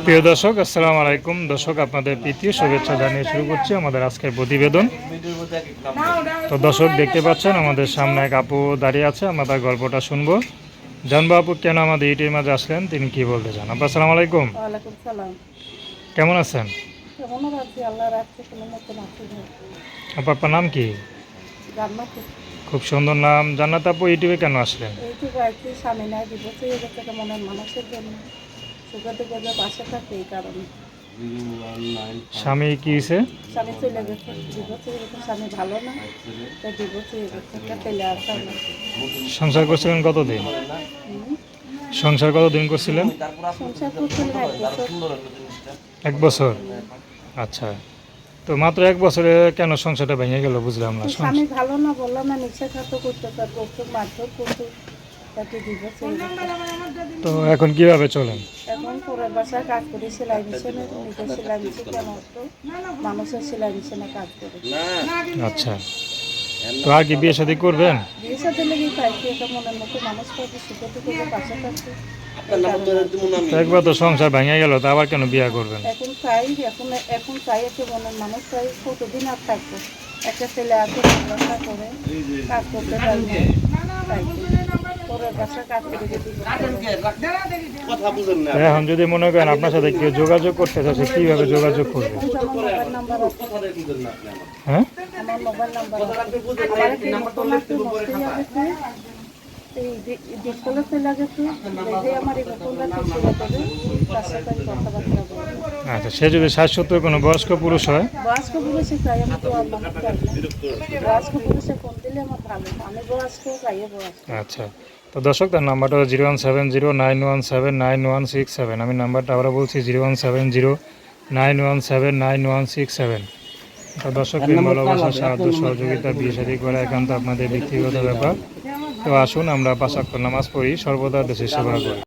প্রিয় দর্শক আসসালামু আলাইকুম। দর্শক আপনাদের তৃতীয় শুভেচ্ছা জানিয়ে শুরু করছি আমাদের আজকের প্রতিবেদন। তো দর্শক দেখতে পাচ্ছেন আমাদের সামনে এক আপু দাঁড়িয়ে আছে আমরা তার গল্পটা শুনব। জানব আপু কেন আমাদের ইটির মাঝে আসলেন তিনি কি বলতে চান? আপু আসসালামু আলাইকুম। কেমন আছেন? আপু আপনার নাম কি? খুব সুন্দর নাম। জান্নাত আপু ইউটিউবে কেন আসলেন? স্বামী পাশে থাকে এই কারণে। কি হয়েছে? স্বামী চলে গেছে স্বামী ভালো না তাই দিবসে গেছে তেলে আসা সংসার করছিলেন কতদিন। সংসার কতদিন করছিলেন? সংসার করছিল এক বছর। আচ্ছা তো মাত্র এক বছরে কেন সংসারটা ভেঙে গেল বুঝলাম না স্বামী ভালো না বললাম না নিঃশ্বাস খাতো করতে তার করতো মারধর করতো। তাকে তো এখন কীভাবে চলেন? বাসায় কাজ করি সেলাই মেশিনে নিজের সেলাই মেশিন কেন হতো মানুষের সেলাই মেশিনে কাজ করি। আচ্ছা। তো আর কি বিয়ে শাদী করবেন? বিয়ে সাথে লেগে চাইছি একটা মনের মতো মানুষ পাবে সুখে দুঃখে যে পাশে একবার তো সংসার ভেঙে গেল তো আবার কেন বিয়ে করবেন? এখন চাই এখন এখন চাই একটা মনের মানুষ চাই কতদিন আর থাকব? একটা ছেলে আছে করে কাজ করতে পারবে তো এখন যদি মনে করেন আপনার সাথে কেউ যোগাযোগ করতে চাচ্ছে কীভাবে যোগাযোগ করবে? হ্যাঁ? আমার হয়ে আচ্ছা সে যদি ষাট সত্তর কোনো বয়স্ক পুরুষ হয়? বয়স্ক পুরুষে চাই আমি তো আর মানুষ চাই না। বয়স্ক পুরুষে ফোন দিলে আমার ভালো? আমি বয়স্ক চাইয়ে বয়স্ক। আচ্ছা তো দর্শক তার নাম্বারটা zero one seven zero nine one seven nine one six seven. আমি নাম্বারটা আবার বলছি zero one seven zero nine one seven nine one six seven. তো দর্শক ভালোবাসা সাহায্য সহযোগিতা বিয়ে শাদী করা একান্ত আপনাদের ব্যক্তিগত ব্যাপার। তো আসুন আমরা পাশাক্ত নামাজ পড়ি সর্বদা দেশের সেবা করি।